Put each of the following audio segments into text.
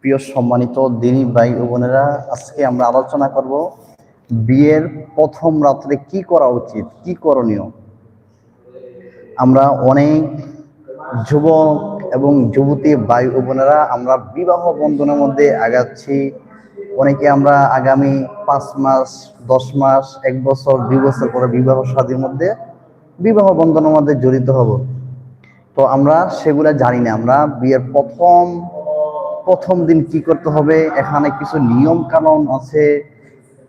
প্রিয় সম্মানিত দিনী ভাই বোনেরা, আজকে আমরা আলোচনা করব বিয়ের প্রথম রাত্রে কি করা উচিত, কি করণীয়? আমরা অনেক যুবক এবং যুবতী ভাই বোনেরা আমরা বিবাহ বন্ধনের মধ্যে আগাচ্ছি। অনেকে আমরা আগামী পাঁচ মাস, দশ মাস, এক বছর, দুই বছর পরে বিবাহ শাদীর মধ্যে বিবাহ বন্ধনের মধ্যে জড়িত হব। তো আমরা সেগুলা জানি না, আমরা বিয়ের প্রথম প্রথম দিন কি করতে হবে? এখানে কিছু নিয়ম কানুন আছে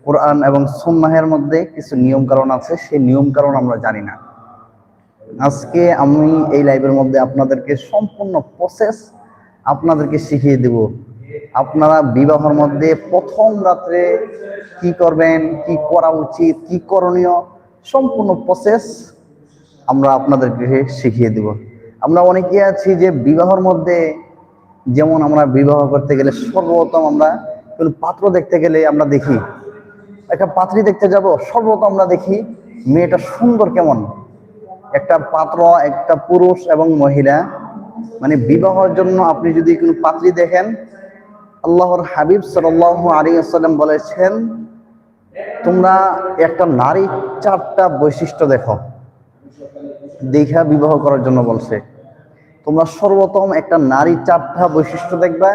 কোরআন এবং সুন্নাহের মধ্যে কিছু নিয়ম কারণ আছে। সেই নিয়ম কারণ আমরা জানি না। আজকে আমি এই লাইভের মধ্যে আপনাদেরকে সম্পূর্ণ প্রসেস আপনাদেরকে শিখিয়ে দেব। আপনারা বিবাহর মধ্যে প্রথম রাত্রে কি করবেন, কি করা উচিত, কি করণীয়, সম্পূর্ণ প্রসেস আমরা আপনাদেরকে শিখিয়ে দেব। আমরা অনেকে আছি যে বিবাহর মধ্যে যেমন আমরা বিবাহ করতে গেলে সর্বপ্রথম আমরা কোনো পাত্র দেখতে গেলে আমরা দেখি। একটা পাত্রী দেখতে যাব, সর্বপ্রথম আমরা দেখি মেয়েটা সুন্দর কেমন। একটা পাত্র, একটা পুরুষ এবং মহিলা মানে বিবাহের জন্য আপনি যদি কোনো পাত্রী দেখেন, আল্লাহর হাবিব সাল্লাহ আলী বলেছেন, তোমরা একটা নারী চারটা বৈশিষ্ট্য দেখো। দেখা বিবাহ করার জন্য বলছে। তোমরা সর্বপ্রথম একটা নারী চারটা বৈশিষ্ট্য দেখবা।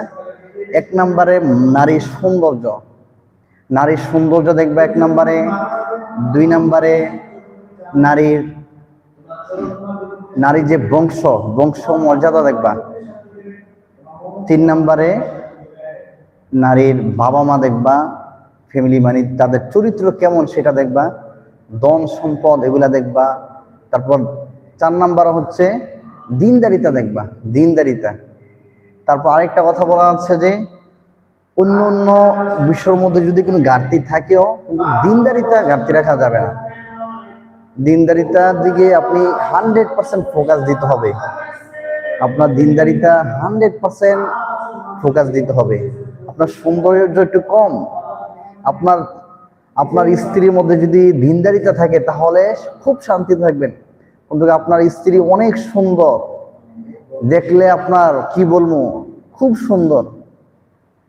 এক নম্বরে নারীর সৌন্দর্য। নারীর সৌন্দর্য দেখবা এক নম্বরে। দুই নম্বরে নারীর নারীর যে বংশ বংশ মর্যাদা দেখবা। তিন নম্বরে নারীর বাবা মা দেখবা। ফ্যামিলি মানে তাদের চরিত্র কেমন সেটা দেখবা। দন সম্পদ এগুলা দেখবা। তারপর চার নাম্বার হচ্ছে দিনদারিতা দেখবা, দিনদারিতা। তারপর আরেকটা কথা বলা হচ্ছে যে, অন্য অন্য বিষয়ের মধ্যে যদি কোনো ঘাটতি থাকেও, কিন্তু দিনদারিতা ঘাটতি রাখা যাবে না। দিনদারিতার দিকে আপনি হান্ড্রেড পার্সেন্ট ফোকাস দিতে হবে। আপনার দিনদারিতা হান্ড্রেড পার্সেন্ট ফোকাস দিতে হবে। আপনার সৌন্দর্য একটু কম। আপনার আপনার স্ত্রীর মধ্যে যদি দিনদারিতা থাকে, তাহলে খুব শান্তি থাকবেন। কিন্তু আপনার স্ত্রী অনেক সুন্দর। দেখলে আপনার, কি বলব, খুব সুন্দর।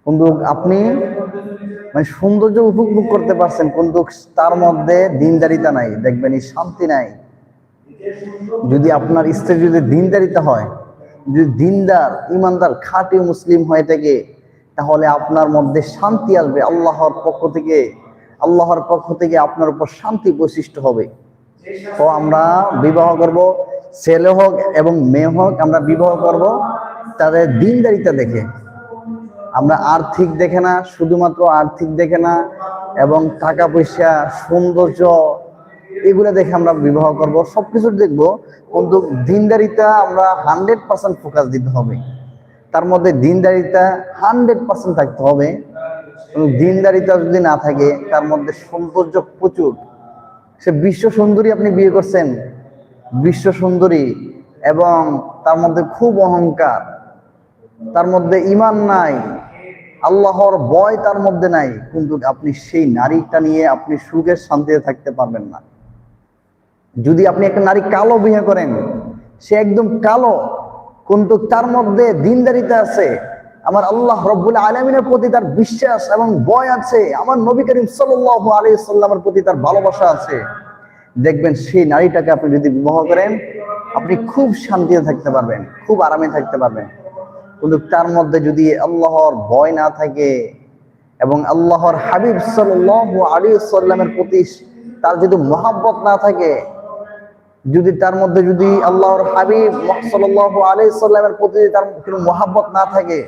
কিন্তু আপনি মানে সৌন্দর্য উপভোগ করতে পারছেন, কিন্তু তার মধ্যে দিনদারিতা নাই, দেখবেন এই শান্তি নাই। যদি আপনার স্ত্রী যদি দিনদারিতা হয়, যদি দিনদার, ইমানদার, খাঁটি মুসলিম হয়ে থাকে, তাহলে আপনার মধ্যে শান্তি আসবে। আল্লাহর পক্ষ থেকে, আল্লাহর পক্ষ থেকে আপনার উপর শান্তি বৈশিষ্ট্য হবে। তো আমরা বিবাহ করব, ছেলে হোক এবং মেয়ে হোক, আমরা বিবাহ করব তাদের দিনদারিতা দেখে। আমরা আর্থিক দেখে না, শুধুমাত্র আর্থিক দেখে না, এবং টাকা পয়সা, সৌন্দর্য, এগুলো দেখে আমরা বিবাহ করব, সবকিছু দেখব, কিন্তু দিনদারিতা আমরা হান্ড্রেড পার্সেন্ট ফোকাস দিতে হবে। তার মধ্যে দিনদারিতা হান্ড্রেড পার্সেন্ট থাকতে হবে। দিনদারিতা যদি না থাকে, তার মধ্যে সৌন্দর্য প্রচুর। সে বিশ্ব সুন্দরী আপনি বিয়ে করছেন। বিশ্ব সুন্দরী এবং তার মধ্যে খুব অহংকার। তার মধ্যে ইমান নাই। আল্লাহর বয় তার মধ্যে নাই। কিন্তু আপনি সেই নারীটা নিয়ে আপনি সুখের শান্তিতে থাকতে পারবেন না। যদি আপনি একটা নারী কালো বিয়ে করেন, সে একদম কালো, কিন্তু তার মধ্যে দিনদারিতা আছে। আমার আল্লাহ রব্বুল আলমিনের প্রতি তার বিশ্বাস এবং বয় আছে। আমার নবী করিম সাল্লাহ আলী সাল্লামের প্রতি তার ভালোবাসা আছে। দেখবেন সেই নারীটাকে আপনি যদি বিবাহ করেন, আপনি খুব শান্তিতে থাকতে পারবেন, খুব আরামে থাকতে পারবেন। কিন্তু তার মধ্যে যদি আল্লাহর ভয় না থাকে এবং আল্লাহর হাবিব সাল্লাহ আলী সাল্লামের প্রতি তার যদি মহাব্বত না থাকে, যদি তার মধ্যে যদি আল্লাহর হাবিব সাল্লাহ আলী সাল্লামের প্রতি তার কোনো মহাব্বত না থাকে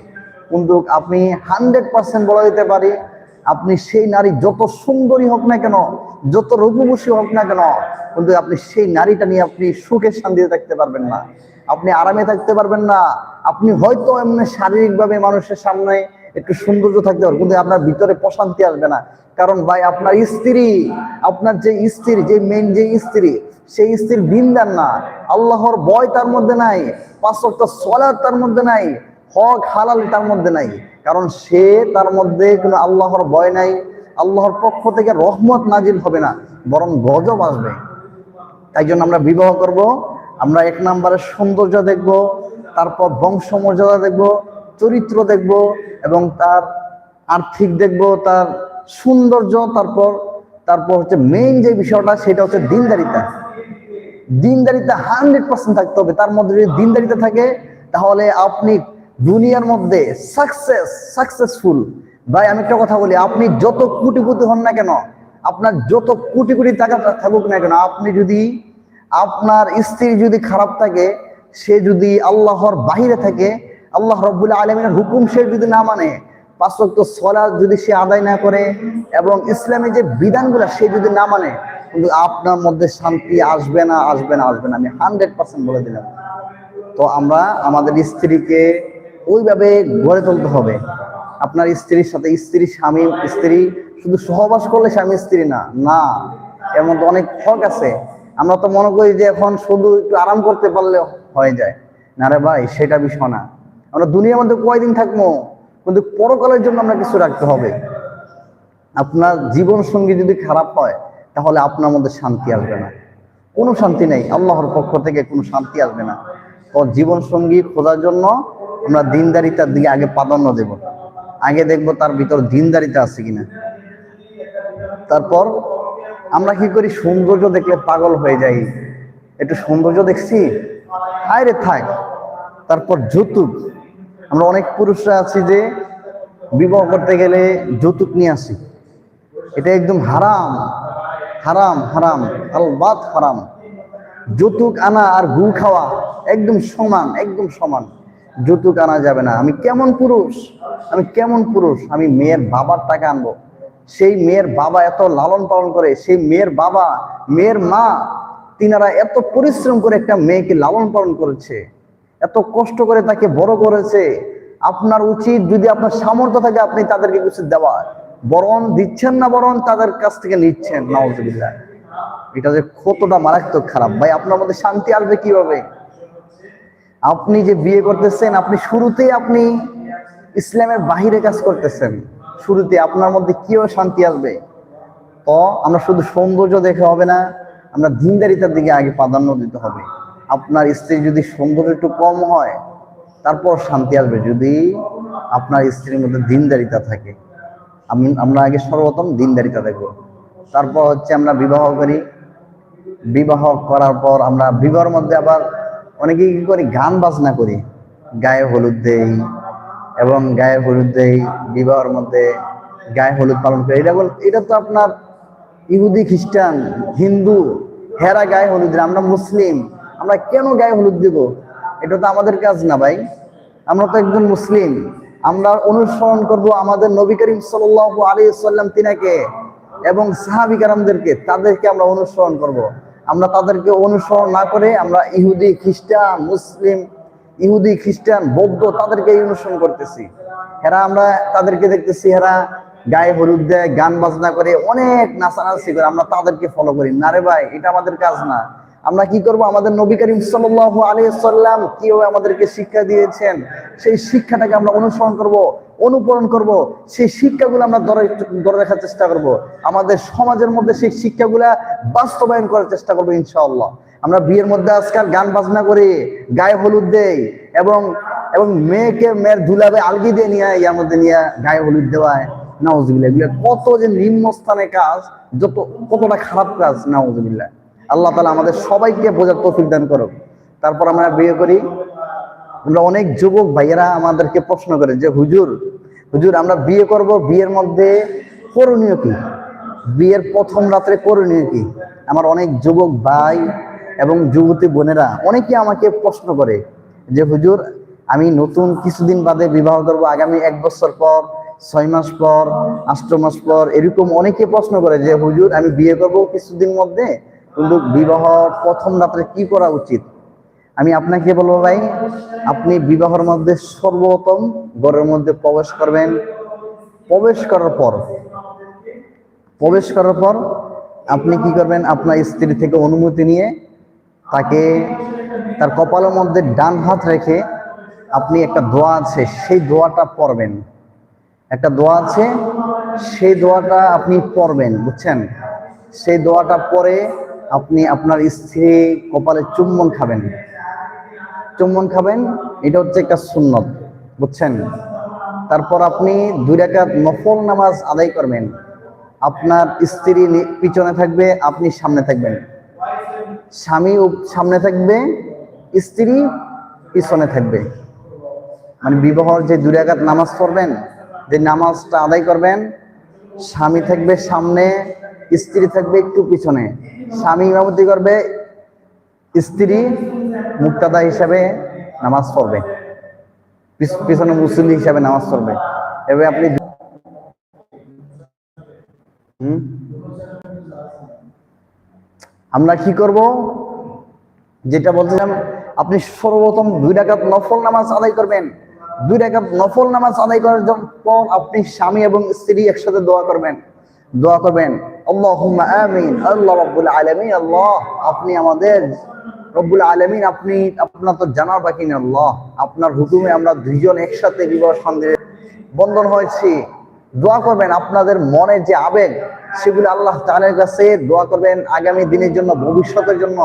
কিন্তু আপনি হান্ড্রেড পার্সেন্ট বলা দিতে পারি, আপনি সেই নারী যত সুন্দরী হোক না কেন, যত রূপবসী হোক না কেন, কিন্তু আপনি সেই নারীটা নিয়ে আপনি সুখে শান্তিতে থাকতে পারবেন না। আপনি আরামে থাকতে পারবেন না। আপনি হয়তো এমনি শারীরিকভাবে মানুষের সামনে একটু সৌন্দর্য থাকতে পারবেন, কিন্তু আপনার ভিতরে প্রশান্তি আসবে না। কারণ ভাই, আপনার স্ত্রী, আপনার যে স্ত্রী, যে মেন যে স্ত্রী, সেই স্ত্রীর দিনদার না। আল্লাহর বয় তার মধ্যে নাই, পাঁচ সপ্তাহ সলার তার মধ্যে নাই। হক হালাল তার মধ্যে নাই। কারণ সে তার মধ্যে কোনো আল্লাহর ভয় নাই, আল্লাহর পক্ষ থেকে রহমত নাজিল হবে না, বরং গজব আসবে। তাই জন্য আমরা বিবাহ করব, আমরা এক নম্বরের সৌন্দর্য দেখব, তারপর বংশ মর্যাদা দেখব, চরিত্র দেখব এবং তার আর্থিক দেখব, তার সৌন্দর্য, তারপর তারপর হচ্ছে মেইন যে বিষয়টা সেটা হচ্ছে দিনদারিতা। দিনদারিতা হান্ড্রেড পার্সেন্ট থাকতে হবে। তার মধ্যে যদি দিনদারিতা থাকে, তাহলে আপনি দুনিয়ার মধ্যে সাকসেস সাকসেসফুল ভাই, আমি একটা কথা বলি, আপনি যত কোটিপতি হন না কেন, আপনার যত কোটি কোটি টাকা থাকুক না কেন, আপনি যদি, আপনার স্ত্রী যদি খারাপ থাকে, সে যদি আল্লাহর বাহিরে থাকে, আল্লাহ রব্বুল্লাহ আলমিনের হুকুম সে যদি না মানে পাঁচ ওয়াক্ত সলাৎ যদি সে আদায় না করে, এবং ইসলামের যে বিধানগুলো সে যদি না মানে কিন্তু আপনার মধ্যে শান্তি আসবে না আসবে না আসবে না। আমি হান্ড্রেড পার্সেন্ট বলে দিলাম। তো আমরা আমাদের স্ত্রীকে ওইভাবে গড়ে তুলতে হবে। আপনার স্ত্রীর সাথে স্ত্রী, স্বামী, স্ত্রী শুধু সহবাস করলে স্বামী স্ত্রী না না। এর মধ্যে অনেক ফক আছে। আমরা তো মনে করি যে এখন শুধু একটু আরাম করতে পারলে হয়ে যায়। না রে ভাই, সেটা বিষয় না। আমরা দুনিয়ার মধ্যে কয়দিন থাকব? কিন্তু পরকালের জন্য আমরা কিছু রাখতে হবে। আপনার জীবন সঙ্গী যদি খারাপ হয়, তাহলে আপনার মধ্যে শান্তি আসবে না। কোনো শান্তি নেই। আল্লাহর পক্ষ থেকে কোনো শান্তি আসবে না। তো জীবন সঙ্গী খোঁজার জন্য আমরা দিনদারিতার দিকে আগে প্রাধান্য দেব। আগে দেখব তার ভিতর দিনদারিতা আছে কিনা। তারপর আমরা কি করি? সৌন্দর্য দেখলে পাগল হয়ে যাই। একটু সৌন্দর্য দেখছি? আরে থাক। তারপর যৌতুক। আমরা অনেক পুরুষরা আছি যে বিবাহ করতে গেলে যৌতুক নিয়ে আসি। এটা একদম হারাম। হারাম হারাম। আলবাত হারাম। যৌতুক আনা আর গু খাওয়া একদম সমান একদম সমান। যৌতুক আনা যাবে না। আমি কেমন পুরুষ? আমি কেমন পুরুষ? আমি মেয়ের বাবার টাকা আনব। সেই মেয়ের বাবা এত লালন পালন করে, সেই মেয়ের বাবা, মেয়ের মা, তিনারা এত পরিশ্রম করে একটা মেয়েকে লালন পালন করেছে, এত কষ্ট করে তাকে বড় করেছে। আপনার উচিত যদি আপনার সামর্থ্য থাকে আপনি তাদেরকে কিছু দেওয়ার। বরণ দিচ্ছেন না বরণ, তাদের কাছ থেকে নিচ্ছেন নওয়াজবিল্লাহ এটা যে কতটা মারাত্মক খারাপ। ভাই, আপনার মধ্যে শান্তি আসবে কীভাবে? আপনি যে বিয়ে করতেছেন, আপনি শুরুতেই আপনি ইসলামের বাহিরে কাজ করতেছেন। শুরুতে আপনার মধ্যে কীভাবে শান্তি আসবে? তো আমরা শুধু সৌন্দর্য দেখে হবে না, আমরা দিনদারিতার দিকে আগে প্রাধান্য দিতে হবে। আপনার স্ত্রী যদি সৌন্দর্য একটু কম হয়, তারপর শান্তি আসবে যদি আপনার স্ত্রীর মধ্যে দিনদারিতা থাকে। আমি, আমরা আগে সর্বপ্রথম দিনদারিতা দেখব। তারপর হচ্ছে আমরা বিবাহ করি। বিবাহ করার পর আমরা বিবাহের মধ্যে আবার অনেকে কি করে? গান বাজনা করি। গায়ে হলুদ দেই এবং গায়ে হলুদ দেই, বিবাহের মধ্যে গায়ে হলুদ পালন করি। এটা বল এটা তো আপনার ইহুদি, খ্রিস্টান, হিন্দু, হেরা গায়ে হলুদ আমরা মুসলিম, আমরা কেন গায়ে হলুদ দেব? এটা তো আমাদের কাজ না ভাই। আমরা তো একজন মুসলিম। আমরা অনুসরণ করব আমাদের নবী করিম সাল্লাহ আলী সাল্লাম তিনাকে এবং সাহাবি কারামদেরকে তাদেরকে আমরা অনুসরণ করব। আমরা তাদেরকে অনুসরণ না করে আমরা ইহুদি, খ্রিস্টান, মুসলিম, ইহুদি, খ্রিস্টান, বৌদ্ধ তাদেরকে অনুসরণ করতেছি। এরা আমরা তাদেরকে দেখতেছি এরা গায়ে হলুদ দেয়, গান বাজনা করে, অনেক নাচানাচি করে আমরা তাদেরকে ফলো করি। না রে ভাই, এটা আমাদের কাজ না। আমরা কি করব? আমাদের নবী করিম সাল্লাহ আলিয়াল্লাম কীভাবে আমাদেরকে শিক্ষা দিয়েছেন? সেই শিক্ষাটাকে আমরা অনুসরণ করব, অনুকরণ করব, সেই শিক্ষাগুলো আমরা ধরে ধরে রাখার চেষ্টা করব। আমাদের সমাজের মধ্যে সেই শিক্ষাগুলা বাস্তবায়ন করার চেষ্টা করব ইনশাআল্লাহ। আমরা বিয়ের মধ্যে আজকাল গান বাজনা করি, গায়ে হলুদ দেই এবং এবং মেয়েকে মেয়ের ধুলাবে আলগি দিয়ে নিয়ে ইয়ার মধ্যে নিয়ে গায়ে হলুদ দেওয়ায়। নাউজুবিল্লাহ, এগুলো কত যে নিম্ন স্থানে কাজ, যত, কতটা খারাপ কাজ, নাউজুবিল্লাহ। আল্লাহ তালা আমাদের সবাইকে বোঝার তৌফিক দান করুক। তারপর আমরা বিয়ে করি। আমরা অনেক যুবক ভাইয়েরা আমাদেরকে প্রশ্ন করে যে, হুজুর হুজুর, আমরা বিয়ে করব, বিয়ের মধ্যে করণীয় কি? বিয়ের প্রথম রাত্রে করণীয় কি? আমার অনেক যুবক ভাই এবং যুবতী বোনেরা অনেকে আমাকে প্রশ্ন করে যে, হুজুর, আমি নতুন কিছুদিন বাদে বিবাহ করব। আগামী এক বছর পর, ছয় মাস পর, আষ্ট মাস পর, এরকম অনেকে প্রশ্ন করে যে, হুজুর, আমি বিয়ে করব কিছুদিন মধ্যে? কিন্তু বিবাহ প্রথম রাত্রে কি করা উচিত? আমি আপনাকে বলব ভাই, আপনি বিবাহের মধ্যে সর্বপ্রথম ঘরের মধ্যে প্রবেশ করবেন। প্রবেশ করার পর, প্রবেশ করার পর আপনি কি করবেন? আপনার স্ত্রী থেকে অনুমতি নিয়ে তাকে তার কপালের মধ্যে ডান হাত রেখে আপনি একটা দোয়া আছে, সেই দোয়াটা পড়বেন। একটা দোয়া আছে, সেই দোয়াটা আপনি পড়বেন, বুঝছেন? সেই দোয়াটা পরে আপনি আপনার স্ত্রী কপালে চুম্বন খাবেন। চুম্বন খাবেন, এটা হচ্ছে একটা সুন্নত, বুঝছেন? তারপর আপনি দুই রাকাত নফল নামাজ আদায় করবেন। আপনার স্ত্রী পিছনে থাকবে, আপনি সামনে থাকবেন। স্বামী সামনে থাকবে, স্ত্রী পিছনে থাকবে। মানে বিবাহর যে দুই রাকাত নামাজ পড়বেন, যে নামাজটা আদায় করবেন, স্বামী থাকবে সামনে স্ত্রী থাকবে একটু পিছনে। স্বামী ইমামতি করবে, স্ত্রী মুক্তাদা হিসাবে নামাজ পড়বে। পিছনে মুসল্লি হিসাবে নামাজ পড়বে। এভাবে আপনি আমরা কি করব? যেটা বলছিলাম আপনি সর্বপ্রথম দুই ডাকাত নফল নামাজ আদায় করবেন। দুই ডাকাত নফল নামাজ আদায় করার পর আপনি স্বামী এবং স্ত্রী একসাথে দোয়া করবেন। দোয়া করবেন। আল্লাহ আপনি আমাদের রব্বুল আলামিন, আপনি, আপনার তো জানার বাকি নেই, আল্লাহ। আপনার হুকুমে আমরা দুইজন একসাথে বিবাহ সন্দেহে বন্ধন হয়েছি। দোয়া করবেন, আপনাদের মনের যে আবেগ, সেগুলো আল্লাহ তাআলার কাছে দোয়া করবেন আগামী দিনের জন্য, ভবিষ্যতের জন্য।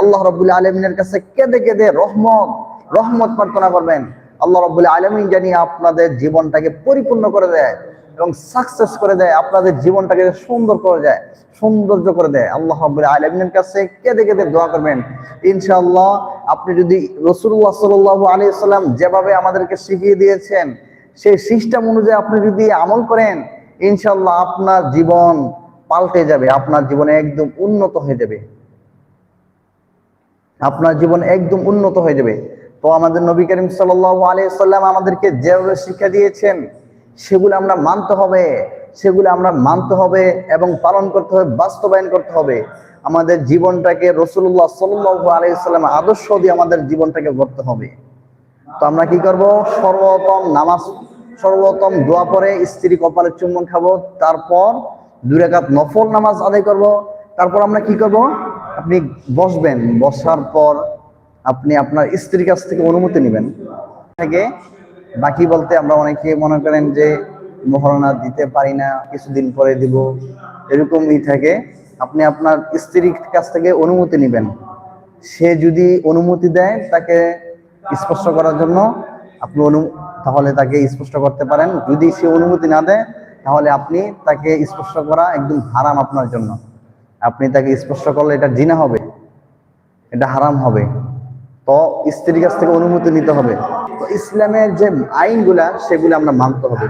আল্লাহ রব্বুল আলমিনের কাছে কেঁদে কেঁদে রহমত রহমত প্রার্থনা করবেন। আল্লাহ রব্বুল আলমিন জানিয়ে আপনাদের জীবনটাকে পরিপূর্ণ করে দেয়। এবং সাকসেস করে দেয়, আপনাদের জীবনটাকে সুন্দর করে দেয়, সৌন্দর্য করে দেয়। আল্লাহ আলমিনের কাছে কেঁদে কেঁদে দোয়া করবেন। ইনশাআল্লাহ আপনি যদি রসুল্লাহ সাল্লাহ আলী সাল্লাম যেভাবে আমাদেরকে শিখিয়ে দিয়েছেন, সেই সিস্টেম অনুযায়ী আপনি যদি আমল করেন ইনশাল্লাহ আপনার জীবন পাল্টে যাবে, আপনার জীবনে একদম উন্নত হয়ে যাবে। আপনার জীবন একদম উন্নত হয়ে যাবে। তো আমাদের নবী করিম সাল্লাম আমাদেরকে যেভাবে শিক্ষা দিয়েছেন সেগুলো আমরা মানতে হবে, সেগুলো আমরা মানতে হবে এবং পালন করতে হবে, বাস্তবায়ন করতে হবে। আমাদের জীবনটাকে রসুল্লাহ সাল্লাহ আলাইসাল্লাম আদর্শ দিয়ে আমাদের জীবনটাকে গড়তে হবে। তো আমরা কি করব? সর্বপ্রথম নামাজ, সর্বপ্রথম দোয়া পরে স্ত্রী কপালে চুম্বন খাব, তারপর দুই রাকাত নফল নামাজ আদায় করব। তারপর আমরা কি করব? আপনি বসবেন, বসার পর আপনি আপনার স্ত্রীর কাছ থেকে অনুমতি নেবেন। থেকে বাকি বলতে আমরা অনেকে মনে করেন যে মহারণা দিতে পারি না, কিছুদিন পরে দিব, এরকমই থাকে। আপনি আপনার স্ত্রীর কাছ থেকে অনুমতি নেবেন। সে যদি অনুমতি দেয় তাকে স্পষ্ট করার জন্য আপনি অনু, তাহলে তাকে স্পষ্ট করতে পারেন। যদি সে অনুমতি না দেয়, তাহলে আপনি তাকে স্পর্শ করা একদম হারাম আপনার জন্য। আপনি তাকে স্পর্শ করলে এটা জিনা হবে, এটা হারাম হবে। তো স্ত্রীর কাছ থেকে অনুমতি নিতে হবে। তো ইসলামের যে আইনগুলা, সেগুলো আমরা মানতে হবে।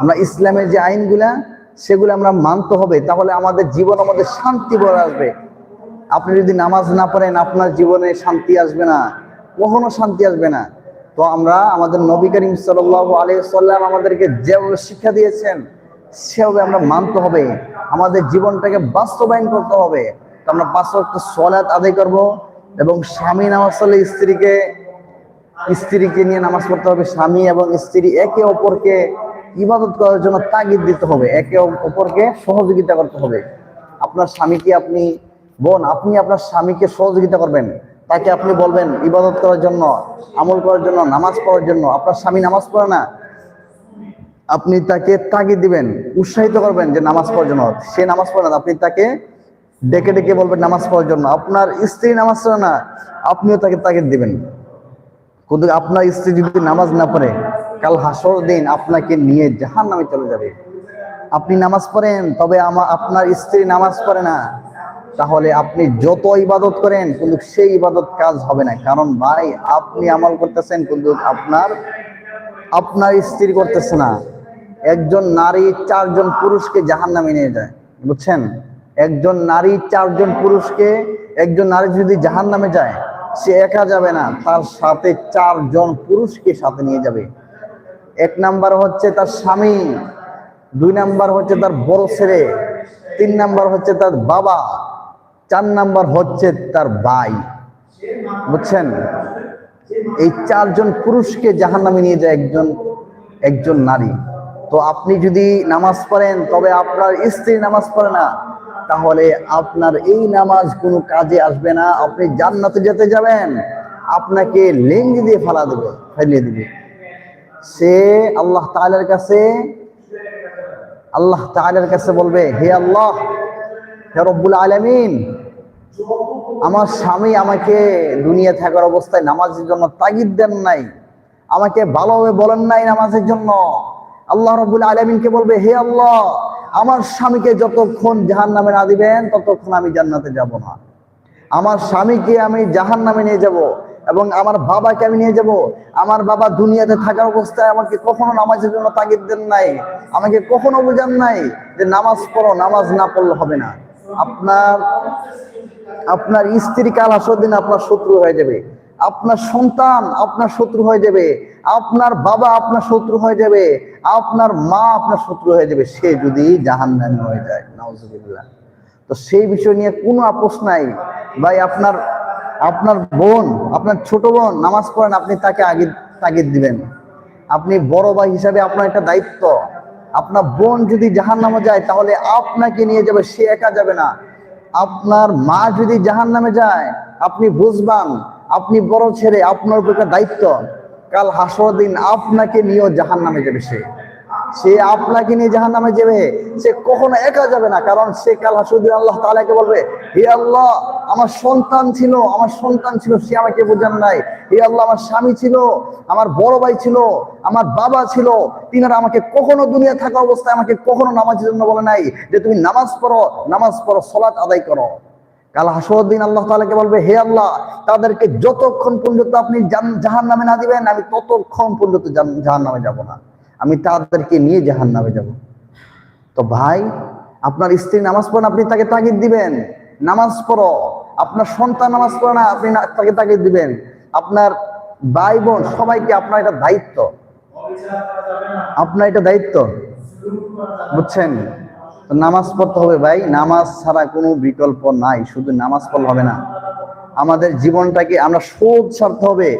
আমরা ইসলামের যে আইনগুলা, সেগুলো আমরা মানতে হবে। তাহলে আমাদের জীবন, আমাদের শান্তি বলে আসবে। আপনি যদি নামাজ না পড়েন, আপনার জীবনে শান্তি আসবে না। কখনো শান্তি আসবে না। তো আমরা, আমাদের নবী করিম সাল্লাহ আলাইসাল্লাম আমাদেরকে যেভাবে শিক্ষা দিয়েছেন, সেভাবে আমরা মানতে হবে। আমাদের জীবনটাকে বাস্তবায়ন করতে হবে। তো আমরা পাঁচ সলাৎ আদায় করব। এবং স্বামী নামাজ পড়লে স্ত্রীকে স্ত্রীকে নিয়ে নামাজ পড়তে হবে। স্বামী এবং স্ত্রী একে অপরকে ইবাদত করার জন্য তাগিদ দিতে হবে। একে অপরকে সহযোগিতা করতে হবে। আপনার স্বামীকে আপনি বোন? আপনি আপনার স্বামীকে সহযোগিতা করবেন। তাকে আপনি বলবেন ইবাদত করার জন্য, আমল করার জন্য, নামাজ পড়ার জন্য। আপনার স্বামী নামাজ পড়ে না? আপনি তাকে তাগিদ দিবেন, উৎসাহিত করবেন যে নামাজ পড়ার জন্য। সে নামাজ পড়ে না, আপনি তাকে ডেকে ডেকে বলবেন নামাজ পড়ার জন্য। আপনার স্ত্রী নামাজ পড়ে না, আপনিও তাকে তাগিদ দিবেন। কিন্তু আপনার স্ত্রী যদি নামাজ না পড়ে, কাল হাসর দিন আপনাকে নিয়ে জাহান নামে চলে যাবে। আপনি নামাজ পড়েন, তবে আমার আপনার স্ত্রী নামাজ পড়ে না। তাহলে আপনি যত ইবাদত করেন, কিন্তু সেই ইবাদত কাজ হবে না। কারণ ভাই, আপনি আমল করতেছেন, কিন্তু আপনার আপনার স্ত্রী করতেছে না। একজন নারী চারজন পুরুষকে জাহান নামে নিয়ে যায়। বুঝছেন? একজন নারী চারজন পুরুষকে, একজন নারী যদি জাহান নামে যায়, সে একা যাবে না, তার সাথে চারজন পুরুষকে সাথে নিয়ে যাবে। এক নাম্বার হচ্ছে তার স্বামী, দুই নাম্বার হচ্ছে তার বড় ছেলে, তিন নাম্বার হচ্ছে তার বাবা, চার নাম্বার হচ্ছে তার ভাই। বুঝছেন? এই চারজন পুরুষকে জাহান নামে নিয়ে যায় একজন একজন নারী। তো আপনি যদি নামাজ পড়েন, তবে আপনার স্ত্রী নামাজ পড়ে না। তাহলে আপনার এই নামাজ কোনো কাজে আসবে না। আপনি জান্নাতে যেতে যাবেন, আপনাকে লেঙ্গি দিয়ে ফেলা দেবে, ফেলিয়ে দিবে। সে আল্লাহ তাআলার কাছে, আল্লাহ তাআলার কাছে বলবে, হে আল্লাহ, হে রব্বুল আলামিন, আমার স্বামী আমাকে দুনিয়া থাকার অবস্থায় নামাজের জন্য তাগিদ দেন নাই। আমাকে ভালোভাবে বলেন নাই নামাজের জন্য। আল্লাহ রবুল আলমিনকে বলবে, হে আল্লাহ, আমার স্বামীকে যতক্ষণ জাহান নামে না দিবেন, ততক্ষণ আমি জান্নাতে যাব না। আমার স্বামীকে আমি জাহান নামে নিয়ে যাব এবং আমার বাবাকে আমি নিয়ে যাব। আমার বাবা দুনিয়াতে থাকার অবস্থায় আমাকে কখনো নামাজের জন্য তাগিদ দেন নাই। আমাকে কখনো বোঝান নাই যে নামাজ পড়ো, নামাজ না পড়লে হবে না। আপনার আপনার স্ত্রী কাল আসর দিন, আপনার শত্রু হয়ে যাবে। আপনার সন্তান আপনার শত্রু হয়ে যাবে, আপনার বাবা আপনার শত্রু হয়ে যাবে, আপনার মা আপনার শত্রু হয়ে যাবে, সে যদি জাহান হয়ে যায়, নাউজুবিল্লাহ। তো সেই বিষয় নিয়ে কোনো আপোষ নাই। ভাই, আপনার আপনার বোন, আপনার ছোট বোন নামাজ পড়েন, আপনি তাকে আগে তাগিদ দিবেন। আপনি বড় ভাই হিসাবে আপনার একটা দায়িত্ব। আপনার বোন যদি জাহান নামে যায়, তাহলে আপনাকে নিয়ে যাবে, সে একা যাবে না। আপনার মা যদি জাহান নামে যায় আপনি বুঝবান, আপনি বড় ছেড়ে আপনার উপর দায়িত্ব। কাল হাসর দিন আপনাকে নিয়েও জাহান নামে যাবে সে। সে আপনাকে নিয়ে জাহান নামে যাবে, সে কখনো একা যাবে না, কারণ সে কাল হাসুদ্দিন আল্লাহ তালাকে বলবে, হে আল্লাহ, আমার সন্তান ছিল, আমার সন্তান ছিল, সে আমাকে বোঝান নাই। হে আল্লাহ, আমার স্বামী ছিল, আমার বড় ভাই ছিল, আমার বাবা ছিল, তিনারা আমাকে কখনো দুনিয়া থাকা অবস্থায় আমাকে কখনো নামাজের জন্য বলে নাই যে তুমি নামাজ পড়ো নামাজ পড়ো, সলাৎ আদায় করো। কাল হাসুদ্দিন আল্লাহ তালাকে বলবে, হে আল্লাহ, তাদেরকে যতক্ষণ পর্যন্ত আপনি জাহান নামে না দিবেন, আমি ততক্ষণ পর্যন্ত জাহান নামে যাব না। আমি তাদেরকে নিয়ে জাহান নামে যাব। তো ভাই, আপনার স্ত্রী নামাজ পড়েন আপনি তাকে তাগিদ দিবেন। নামাজ পড়ো। আপনার সন্তান নামাজ পড়ে না, আপনি তাকে তাগিদ দিবেন। আপনার ভাই বোন সবাইকে আপনার এটা দায়িত্ব। আপনার এটা দায়িত্ব। বুঝছেন? নামাজ পড়তে হবে ভাই, নামাজ ছাড়া কোনো বিকল্প নাই, শুধু নামাজ পড়লে হবে না। আমাদের জীবনটাকে আমরা শোধ সারতে হবে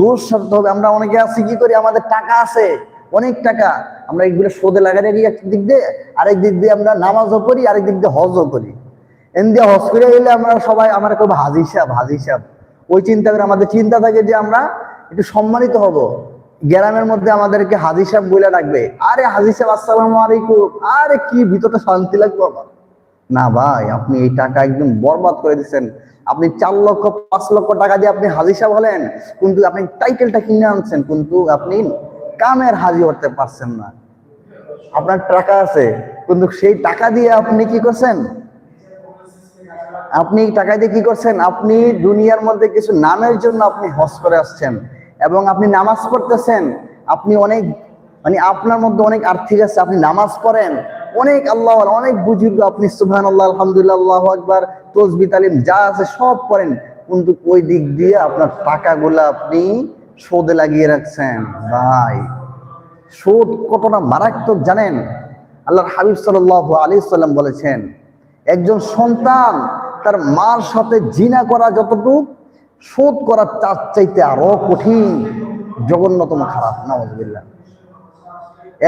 দোষ সারতে হবে। আমরা অনেকে আছি, কি করি? আমাদের টাকা আছে, অনেক টাকা। আমরা এগুলো সোদে লাগাই রাখি, এক দিক দিয়ে, আরেক দিক দিয়ে আমরা নামাজও করি, আরেক দিক দিয়ে হজও করি। এন দিয়ে হজ করে গেলে আমরা সবাই, আমরা করব হাজি সাহেব হাজি সাহেব। ওই চিন্তা করে আমাদের চিন্তা থাকে যে আমরা একটু সম্মানিত হব। গ্রামের মধ্যে আমাদেরকে হাজি সাহেব বলে রাখবে আরে হাজি সাহেব, আসসালাম আলাইকুম। আরে কি ভিতরটা শান্তি লাগবে আমার? না ভাই, আপনি এই টাকা একদম বরবাদ করে দিচ্ছেন আপনি চার লক্ষ, পাঁচ লক্ষ টাকা দিয়ে আপনি হাজি সাহেব হলেন, কিন্তু আপনি টাইটেলটা কিনে আনছেন, কিন্তু আপনি কামের হাজি করতে পারছেন না। আপনার টাকা আছে, কিন্তু সেই টাকা দিয়ে আপনি কি করছেন? আপনি টাকা দিয়ে কি করছেন? আপনি দুনিয়ার মধ্যে কিছু নামের জন্য আপনি হজ করে আসছেন। এবং আপনি নামাজ পড়তেছেন, আপনি অনেক মানে আপনার মধ্যে অনেক আর্থিক আছে, আপনি নামাজ পড়েন, অনেক আল্লাহ অনেক বুজুর্গ আপনি সুহান আল্লাহ আলহামদুলিল্লাহ, আল্লাহ একবার তসবি, তালিম যা আছে সব পড়েন, কিন্তু ওই দিক দিয়ে আপনার টাকাগুলো আপনি সোদে লাগিয়ে রাখছেন। ভাই, সুদ কতটা মারাত্মক জানেন? আল্লাহর হাবিব সাল আলী সাল্লাম বলেছেন, একজন সন্তান তার মার সাথে জিনা করা যতটুকু শোধ করার চার চাইতে আরও কঠিন জঘন্যতম খারাপ নওয়াজবিল্লা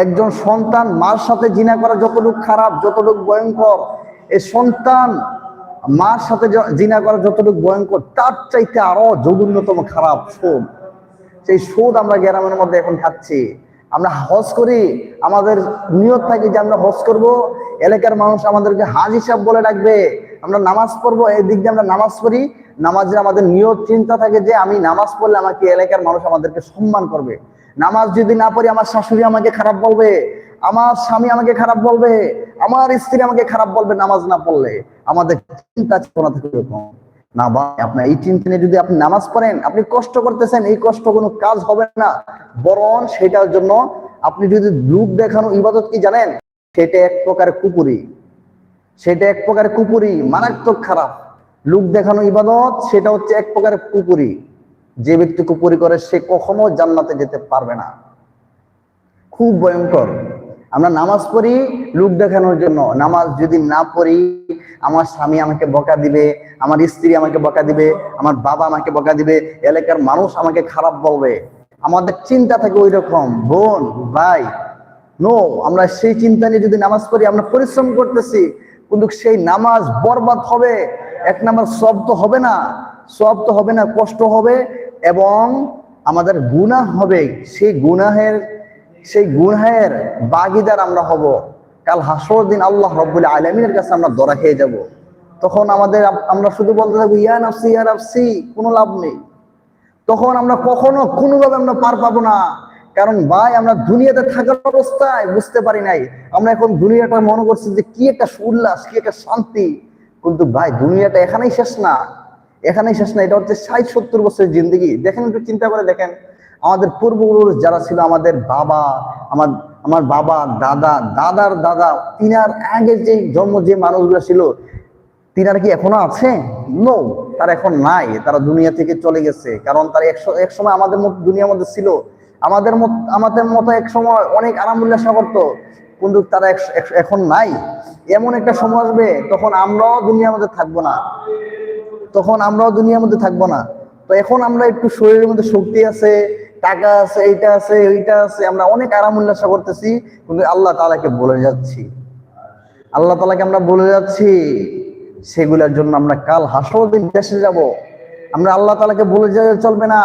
একজন সন্তান মার সাথে জিনা করা যতটুকু খারাপ, যতটুকু ভয়ঙ্কর, এ সন্তান মার সাথে জিনা করা যতটুকু ভয়ঙ্কর, তার চাইতে আরও জঘন্যতম খারাপ শোধ। সেই সুদ আমরা গ্রামের মধ্যে এখন খাচ্ছি। আমরা হজ করি, আমাদের নিয়ত থাকে যে আমরা হজ করব, এলাকার মানুষ আমাদেরকে হাজ হিসাব বলে ডাকবে, আমরা নামাজ পড়ব এই দিক দিয়ে আমরা নামাজ পড়ি নামাজের আমাদের নিয়ত, চিন্তা থাকে যে আমি নামাজ পড়লে আমাকে এলাকার মানুষ আমাদেরকে সম্মান করবে। নামাজ যদি না পড়ি, আমার শাশুড়ি আমাকে খারাপ বলবে, আমার স্বামী আমাকে খারাপ বলবে, আমার স্ত্রী আমাকে খারাপ বলবে নামাজ না পড়লে, আমাদের চিন্তা চেতনা থাকে এরকম। না ভাই, আপনার এই চিন্তা নিয়ে যদি আপনি নামাজ পড়েন, আপনি কষ্ট করতেছেন, এই কষ্ট কোনো কাজ হবে না। বরং সেটার জন্য আপনি যদি লুক দেখানো ইবাদত কি জানেন? সেটা এক প্রকার কুপুরি সেটা এক প্রকার কুপুরি মারাত্মক খারাপ। লুক দেখানো ইবাদত, সেটা হচ্ছে এক প্রকার কুপুরি যে ব্যক্তি কুপুরি করে, সে কখনো জান্নাতে যেতে পারবে না। খুব ভয়ঙ্কর। আমরা নামাজ পড়ি লুক দেখানোর জন্য। নামাজ যদি না পড়ি, আমার স্বামী আমাকে বকা দিবে, আমার স্ত্রী আমাকে বকা দিবে, আমার বাবা আমাকে বকা দিবে, এলাকার মানুষ আমাকে খারাপ বলবে। আমাদের চিন্তা থাকে ওই রকম বোন, ভাই নো আমরা সেই চিন্তা নিয়ে যদি নামাজ পড়ি, আমরা পরিশ্রম করতেছি, কিন্তু সেই নামাজ বরবাদ হবে। এক নাম্বার সব তো হবে না, সব তো হবে না, কষ্ট হবে এবং আমাদের গুনাহ হবে। সেই গুনাহের সেই গুনাহের বাগিদার আমরা হব। কাল হাসর দিন আল্লাহ রব্বুল আলমিনের কাছে আমরা দরা খেয়ে যাব। তখন আমাদের আমরা শুধু বলতে থাকব, ইয়া নাফসি ইয়া নাফসি কোনো লাভ নেই। তখন আমরা কখনো কোনোভাবে আমরা পার পাবো না। কারণ ভাই, আমরা দুনিয়াতে থাকার অবস্থায় বুঝতে পারি নাই। আমরা এখন দুনিয়াটা মনে করছি যে কি একটা উল্লাস, কি একটা শান্তি। কিন্তু ভাই, দুনিয়াটা এখানেই শেষ না। এখানেই শেষ না, এটা হচ্ছে ষাট সত্তর বছরের জিন্দগি। দেখেন একটু চিন্তা করে দেখেন, আমাদের পূর্বপুরুষ যারা ছিল, আমাদের বাবা, আমার আমার বাবা, দাদা, দাদার দাদা, তিনার আগে যে জন্ম যে মানুষগুলো ছিল, তিনারা কি এখনও আছে? নো তারা এখন নাই। তারা দুনিয়া থেকে চলে গেছে। কারণ তারা একশো এক সময় আমাদের মতো, দুনিয়ার মধ্যে ছিল। আমাদের মত, আমাদের মতো এক সময় অনেক আরাম উল্লাস করতো কিন্তু তারা এখন নাই। এমন একটা সময় আসবে, তখন আমরাও দুনিয়ার মধ্যে থাকব না। তখন আমরাও দুনিয়ার মধ্যে থাকব না। তো এখন আমরা একটু শরীরের মধ্যে শক্তি আছে, টাকা আছে, এইটা আছে ওইটা আছে, আমরা অনেক আরাম উল্লাস করতেছি, কিন্তু আল্লাহ তালাকে বলে যাচ্ছি। আল্লাহ তালাকে আমরা বলে যাচ্ছি, সেগুলোর জন্য আমরা কাল হাসর দিন দেশে যাব। আমরা আল্লাহ তালাকে বলে যাওয়া চলবে না।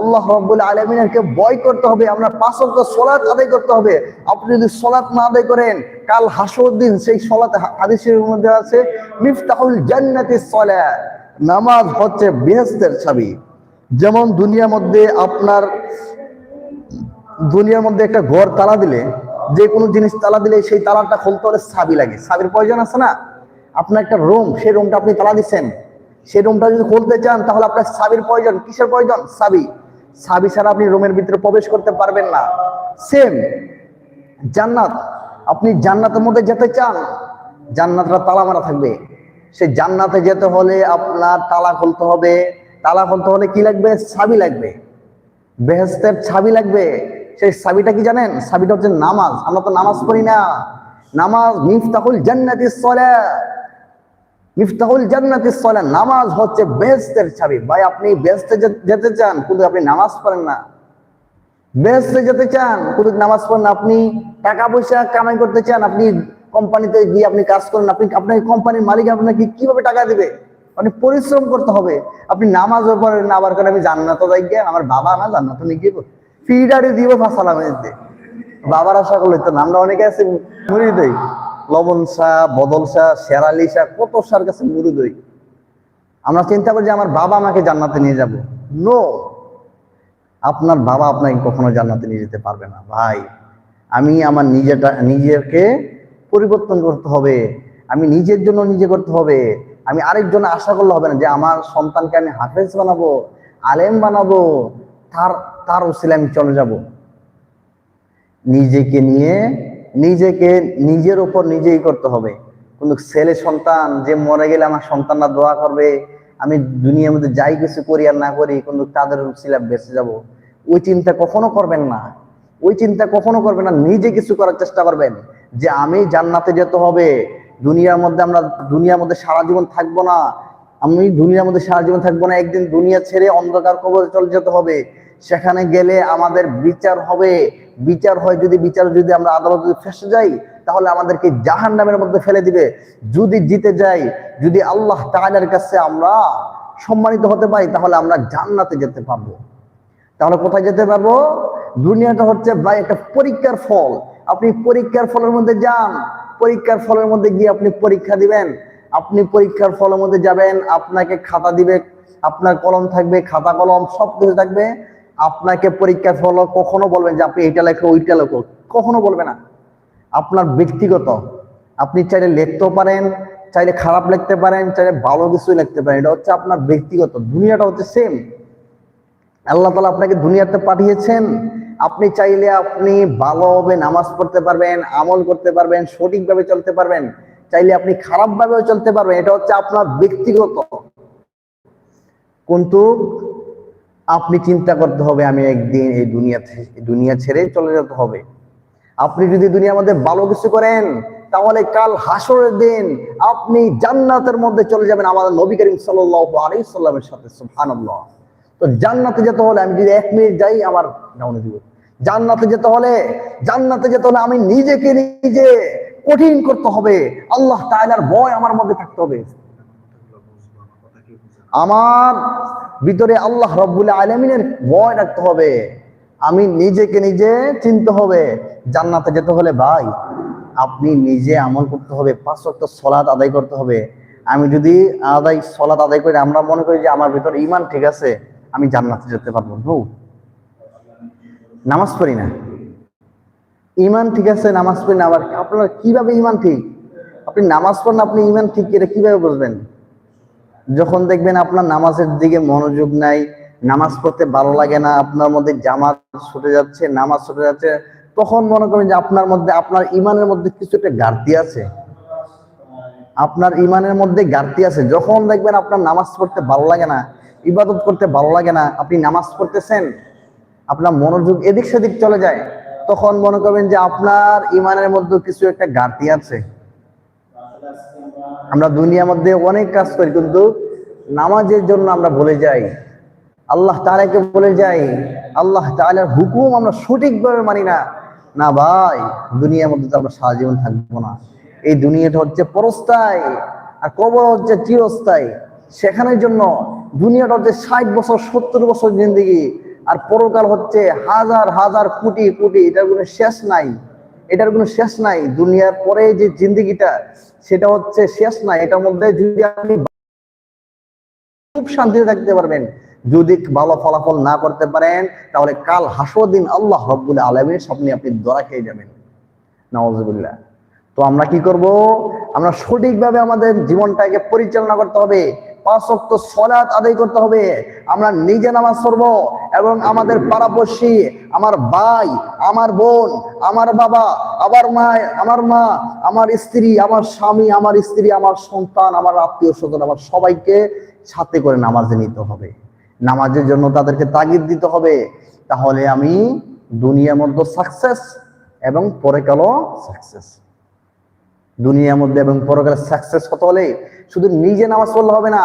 আল্লাহ রব্বুল আলমিনকে বয় করতে হবে, আমরা পাঁচ ওয়াক্ত সলাৎ আদায় করতে হবে। আপনি যদি সলাৎ না আদায় করেন, কাল হাসর সেই সলাতে হাদিসের মধ্যে আছে, মিফতাহুল জান্নাতি সলাত নামাজ হচ্ছে বেহেস্তের চাবি। যেমন দুনিয়ার মধ্যে আপনার, দুনিয়ার মধ্যে একটা ঘর তালা দিলে যে কোনো জিনিস তালা দিলে সেই তালাটা খুলতে হলে সাবি লাগে। সাবির প্রয়োজন আছে না? আপনার একটা রুম, সেই রুমটা আপনি তালা দিচ্ছেন। সেই রুমটা যদি খুলতে চান, তাহলে আপনার সাবির প্রয়োজন। কিসের প্রয়োজন? সাবি সাবি ছাড়া আপনি রুমের ভিতরে প্রবেশ করতে পারবেন না। সেম জান্নাত। আপনি জান্নাতের মধ্যে যেতে চান জান্নাতটা তালা মারা থাকবে। সে জান্নাতে যেতে হলে আপনার তালা খুলতে হবে। তালা খুলতে হলে কি লাগবে? সাবি লাগবে। বেহেস্তের ছাবি লাগবে। সেই ছাবিটা কি জানেন? ছাবিটা হচ্ছে নামাজ। আমরা তো নামাজ পড়ি না। নামাজ মিফতাহুল জান্নাতি সলা। মিফতাহুল জান্নাতি সলা নামাজ হচ্ছে বেহেস্তের ছাবি ভাই, আপনি বেহেস্তে যেতে চান, কিন্তু আপনি নামাজ পড়েন না। বেহেস্তে যেতে চান, কিন্তু নামাজ পড়েন। আপনি টাকা পয়সা কামাই করতে চান, আপনি কোম্পানিতে গিয়ে আপনি কাজ করেন, আপনি আপনার কোম্পানির মালিক আপনাকে কীভাবে টাকা দিবে? আপনি পরিশ্রম করতে হবে। আপনি নামাজ পড়েন না, আবার করে আমি জান্নাত যাই গিয়ে, আমার বাবা না জান্নাত নিয়ে গিয়ে ফিডারে দিব ফাঁসালাম বাবার আশা করলে তো না। আমরা অনেকে আছে মুড়ি দই লবণ শাহ বদল শাহ শেরালি শাহ কত শাহর কাছে মুড়ি দই। আমরা চিন্তা করি যে আমার বাবা আমাকে জান্নাতে নিয়ে যাব। নো আপনার বাবা আপনাকে কখনো জান্নাতে নিয়ে যেতে পারবে না। ভাই, আমি আমার নিজেটা, নিজেকে পরিবর্তন করতে হবে। আমি নিজের জন্য নিজে করতে হবে। আমি আরেকজন আশা করলে হবে না যে আমার সন্তানকে আমি হাফেজ বানাবো, আলেম বানাবো, তার তার উসিলে আমি চলে যাব। নিজেকে নিয়ে নিজেকে নিজের উপর নিজেই করতে হবে। কিন্তু ছেলে সন্তান, যে মরে গেলে আমার সন্তানরা দোয়া করবে, আমি দুনিয়ার মধ্যে যাই কিছু করি আর না করি, কিন্তু তাদের উসিলা বেঁচে যাব। ওই চিন্তা কখনো করবেন না। ওই চিন্তা কখনো করবেন না, নিজে কিছু করার চেষ্টা করবেন। যে আমি জান্নাতে যেতে হবে, দুনিয়ার মধ্যে আমরা, দুনিয়ার মধ্যে সারা জীবন থাকব না। আমি দুনিয়ার মধ্যে সারা জীবন থাকব না, একদিন দুনিয়া ছেড়ে অন্ধকার কবরে চলে যেতে হবে। সেখানে গেলে আমাদের বিচার হবে। বিচার হয় যদি, বিচার যদি আমরা আদালতে ফেসে যাই, তাহলে আমাদেরকে জাহান নামের মধ্যে ফেলে দিবে। যদি জিতে যাই, যদি আল্লাহ তাআলার কাছে আমরা সম্মানিত হতে পারি তাহলে আমরা জান্নাতে যেতে পারব। তাহলে কোথায় যেতে পারব? দুনিয়াটা হচ্ছে ভাই একটা পরীক্ষার ফল। আপনি পরীক্ষার ফলের মধ্যে যান। পরীক্ষার ফলের মধ্যে গিয়ে আপনি পরীক্ষা দিবেন। আপনি পরীক্ষার ফলের মধ্যে যাবেন, আপনাকে খাতা দিবে, আপনার কলম থাকবে, খাতা কলম সব কিছু থাকবে। আপনাকে পরীক্ষার ফল কখনো বলবেন যে আপনি এইটা লেখো, ওইটা লেখো। কখনো বলবে না। আপনার ব্যক্তিগত। আপনি চাইলে লিখতেও পারেন, চাইলে খারাপ লিখতে পারেন, চাইলে ভালো কিছু লিখতে পারেন। এটা হচ্ছে আপনার ব্যক্তিগত। দুনিয়াটা হচ্ছে সেম আল্লাহ তালা আপনাকে দুনিয়াতে পাঠিয়েছেন। আপনি চাইলে আপনি ভালোভাবে নামাজ পড়তে পারবেন, আমল করতে পারবেন, সঠিকভাবে চলতে পারবেন। চাইলে আপনি খারাপভাবেও চলতে পারবেন। এটা হচ্ছে আপনার ব্যক্তিগত। কিন্তু আপনি চিন্তা করতে হবে, আমি একদিন এই দুনিয়া দুনিয়া ছেড়ে চলে যেতে হবে। আপনি যদি দুনিয়ার মধ্যে ভালো কিছু করেন, তাহলে কাল হাসরের দিন আপনি জান্নাতের মধ্যে চলে যাবেন আমাদের নবী করিম সাল্লামের সাথে, সুবহানাল্লাহ। তো জান্নাতে যেতে হলে আমি যদি এক মিনিট যাই, আমার ডাউনে দিব জান্নাতে যেতে হলে, জান্নাতে যেতে হলে আমি নিজেকে নিজে কঠিন করতে হবে। আল্লাহ তাআলার ভয় আমার মধ্যে থাকতে হবে। আমার ভিতরে আল্লাহ রব্বুল আলমিনের ভয় রাখতে হবে। আমি নিজেকে নিজে চিনতে হবে, জান্নাতে যেতে হলে ভাই, আপনি নিজে আমল করতে হবে, পাঁচ ওয়াক্ত সলাৎ আদায় করতে হবে। আমি যদি আদায়, সলাৎ আদায় করি, আমরা মনে করি যে আমার ভিতরে ইমান ঠিক আছে, আমি জান্নাতে যেতে পারব। নো নামাজ পড়ি না। ইমান ঠিক আছে, নামাজ পড়ি না, আবার আপনার কীভাবে ইমান ঠিক? আপনি নামাজ পড়েন, আপনি ইমান ঠিক, এটা কীভাবে বুঝবেন? যখন দেখবেন আপনার নামাজের দিকে মনোযোগ নাই, নামাজ পড়তে ভালো লাগে না, আপনার মধ্যে জামাত ছুটে যাচ্ছে, নামাজ ছুটে যাচ্ছে, তখন মনে করেন যে আপনার মধ্যে, আপনার ইমানের মধ্যে কিছু একটা ঘাটতি আছে। আপনার ইমানের মধ্যে ঘাটতি আছে। যখন দেখবেন আপনার নামাজ পড়তে ভালো লাগে না, ইবাদত করতে ভালো লাগে না, আপনি নামাজ পড়তেছেন, আপনার মনোযোগ এদিক সেদিক চলে যায়, তখন মনে করবেন যে আপনার ইমানের মধ্যে কিছু একটা ঘাটতি আছে। আমরা দুনিয়ার মধ্যে অনেক কাজ করি, কিন্তু নামাজের জন্য আমরা ভুলে যাই। আল্লাহ তাআলাকে বলে যাই। আল্লাহ তাআলার হুকুম আমরা সঠিকভাবে মানি না। না ভাই, দুনিয়ার মধ্যে তো আমরা সারা জীবন থাকব না। এই দুনিয়াটা হচ্ছে পরস্থায়, আর কবর হচ্ছে চিরস্থায়ী। সেখানের জন্য দুনিয়াটা হচ্ছে ষাট বছর, সত্তর বছর জিন্দিগি। আর পরকাল হচ্ছে হাজার হাজার কোটি কোটি, এটার কোনো শেষ নাই। এটার কোনো শেষ নাই। দুনিয়ার পরে যে জিন্দিগিটা, সেটা হচ্ছে শেষ নাই। এটার মধ্যে যদি আপনি খুব শান্তিতে থাকতে পারবেন, যদি ভালো ফলাফল না করতে পারেন, তাহলে কাল হাসর দিন আল্লাহ রব্বুল আলমীর স্বপ্নে আপনি দরা খেয়ে যাবেন। নওয়াজবুল্লাহ তো আমরা কি করব? আমরা সঠিকভাবে আমাদের জীবনটাকে পরিচালনা করতে হবে। পাঁচ ওয়াক্ত সলাৎ আদায় করতে হবে। আমরা নিজে নামাজ পড়ব এবং আমাদের পাড়াপড়শি, আমার ভাই, আমার বোন, আমার বাবা, আমার মা আমার মা, আমার স্ত্রী, আমার স্বামী, আমার স্ত্রী, আমার সন্তান, আমার আত্মীয় স্বজন, আমার সবাইকে সাথে করে নামাজে নিতে হবে। নামাজের জন্য তাদেরকে তাগিদ দিতে হবে। তাহলে আমি দুনিয়ার মধ্যে সাকসেস এবং পরে কালো সাকসেস দুনিয়ার মধ্যে এবং পরকালে সাকসেস হতে হলে? শুধু নিজে নামাজ পড়লে হবে না,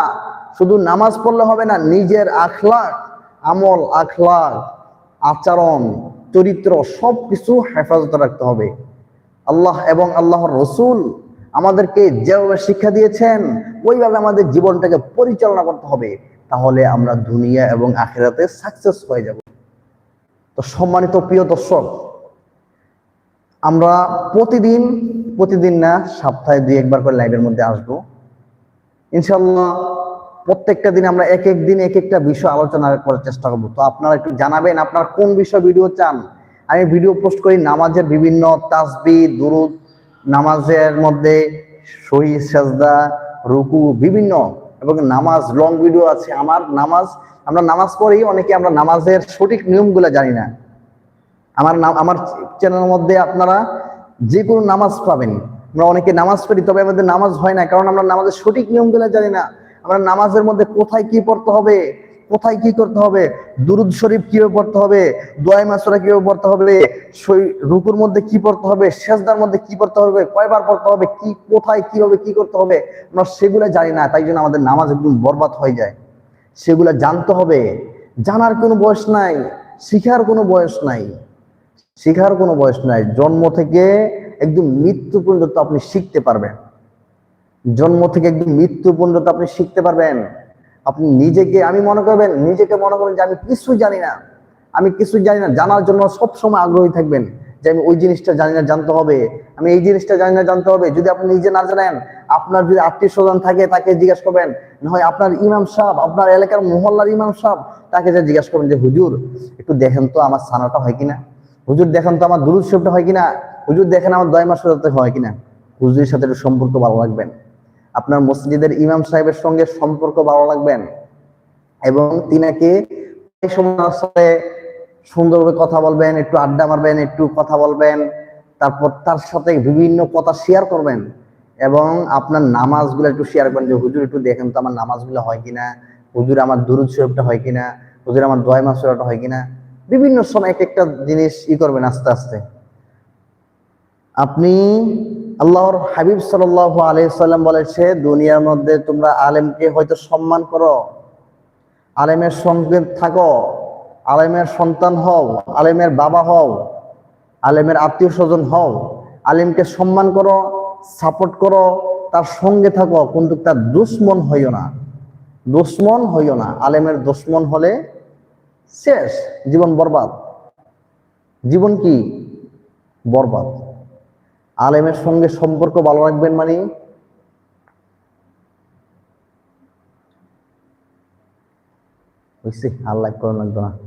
শুধু নামাজ পড়লে হবে না, নিজের আখলাক আমল আখলাক আচরণ, চরিত্র সব কিছু হেফাজত রাখতে হবে। আল্লাহ এবং আল্লাহর রসুল আমাদেরকে যেভাবে শিক্ষা দিয়েছেন, ওইভাবে আমাদের জীবনটাকে পরিচালনা করতে হবে। তাহলে আমরা দুনিয়া এবং আখেরাতে সাকসেস হয়ে যাব। তো সম্মানিত প্রিয় দর্শক, আমরা প্রতিদিন প্রতিদিন না, সপ্তাহে দুই একবার করে লাইভের মধ্যে আসব। ইনশাল্লাহ প্রত্যেকটা দিন আমরা এক এক দিন এক একটা বিষয় আলোচনা করার চেষ্টা করব। তো আপনারা একটু জানাবেন, আপনারা কোন বিষয় ভিডিও চান? আমি ভিডিও পোস্ট করি নামাজের বিভিন্ন তাসবি দুরুদ, নামাজের মধ্যে শহীদ সাজদা, রুকু, বিভিন্ন, এবং নামাজ লং ভিডিও আছে। আমার নামাজ, আমরা নামাজ পড়ি, অনেকে আমরা নামাজের সঠিক নিয়মগুলো জানি না। আমার নাম, আমার চ্যানেলের মধ্যে আপনারা যে কোনো নামাজ পাবেন। আমরা অনেকে নামাজ পড়ি, তবে আমাদের নামাজ হয় না, কারণ আমরা নামাজের সঠিক নিয়মগুলো জানি না। আমরা নামাজের মধ্যে কোথায় কি পড়তে হবে, কোথায় কি করতে হবে, দুরুদ শরীফ কীভাবে পড়তে হবে দোয়াই মাসরা কীভাবে পড়তে হবে রুকুর মধ্যে কি পড়তে হবে, সেজদার মধ্যে কি পড়তে হবে, কয়বার পড়তে হবে, কি, কোথায়, কীভাবে কি করতে হবে, আমরা সেগুলো জানি না, তাই জন্য আমাদের নামাজ একদম বরবাদ হয়ে যায়। সেগুলো জানতে হবে। জানার কোনো বয়স নাই, শিখার কোনো বয়স নাই। শেখার কোনো বয়স নাই। জন্ম থেকে একদম মৃত্যু পর্যন্ত আপনি শিখতে পারবেন। জন্ম থেকে একদম মৃত্যু পর্যন্ত আপনি শিখতে পারবেন। আপনি নিজেকে, আমি মনে করবেন, নিজেকে মনে করবেন যে আমি কিছু জানি না। আমি কিছু জানি না, জানার জন্য সব সময় আগ্রহী থাকবেন যে আমি ওই জিনিসটা জানি না, জানতে হবে। আমি এই জিনিসটা জানি না, জানতে হবে। যদি আপনি নিজে না জানেন, আপনার যদি আত্মীয় স্বজন থাকে, তাকে জিজ্ঞাসা করবেন। না হয় আপনার ইমাম সাহেব, আপনার এলাকার মহল্লার ইমাম সাহেব, তাকে যা জিজ্ঞাসা করবেন যে, হুজুর, একটু দেখেন তো আমার সানাটা হয় কিনা? হুজুর দেখেন তো আমার দুরুদ শরীফটা হয় কিনা? হুজুর দেখেন আমার দয় মাস হয় কিনা? হুজুরের সাথে একটু সম্পর্ক ভালো রাখবেন আপনার মসজিদের ইমাম সাহেবের সঙ্গে সম্পর্ক ভালো রাখবেন এবং তিনাকে সুন্দরভাবে কথা বলবেন, একটু আড্ডা মারবেন, একটু কথা বলবেন, তারপর তার সাথে বিভিন্ন কথা শেয়ার করবেন। এবং আপনার নামাজগুলো একটু শেয়ার করবেন যে, হুজুর, একটু দেখেন তো আমার নামাজগুলো হয় কিনা? হুজুর, আমার দুরুদ শরীফটা হয় কিনা? হুজুর, আমার দয় মাস হয় কিনা? বিভিন্ন সময় এক একটা জিনিস ই করবেন আস্তে আস্তে। আপনি আল্লাহর হাবিব সাল্লাহ আলাইসাল্লাম বলেছে দুনিয়ার মধ্যে তোমরা আলেমকে হয়তো সম্মান করো, আলেমের সঙ্গে থাকো, আলেমের সন্তান হও, আলেমের বাবা হও, আলেমের আত্মীয় স্বজন হও, আলেমকে সম্মান করো, সাপোর্ট করো, তার সঙ্গে থাকো, কিন্তু তার দুশ্মন হইও না। দুশ্মন হইও না। আলেমের দুশ্মন হলে শেষ, জীবন বরবাদ। জীবন কি? বরবাদ। আলেমের সঙ্গে সম্পর্ক ভালো রাখবেন মানে? বুঝছি আর লাইভ লাগবে না।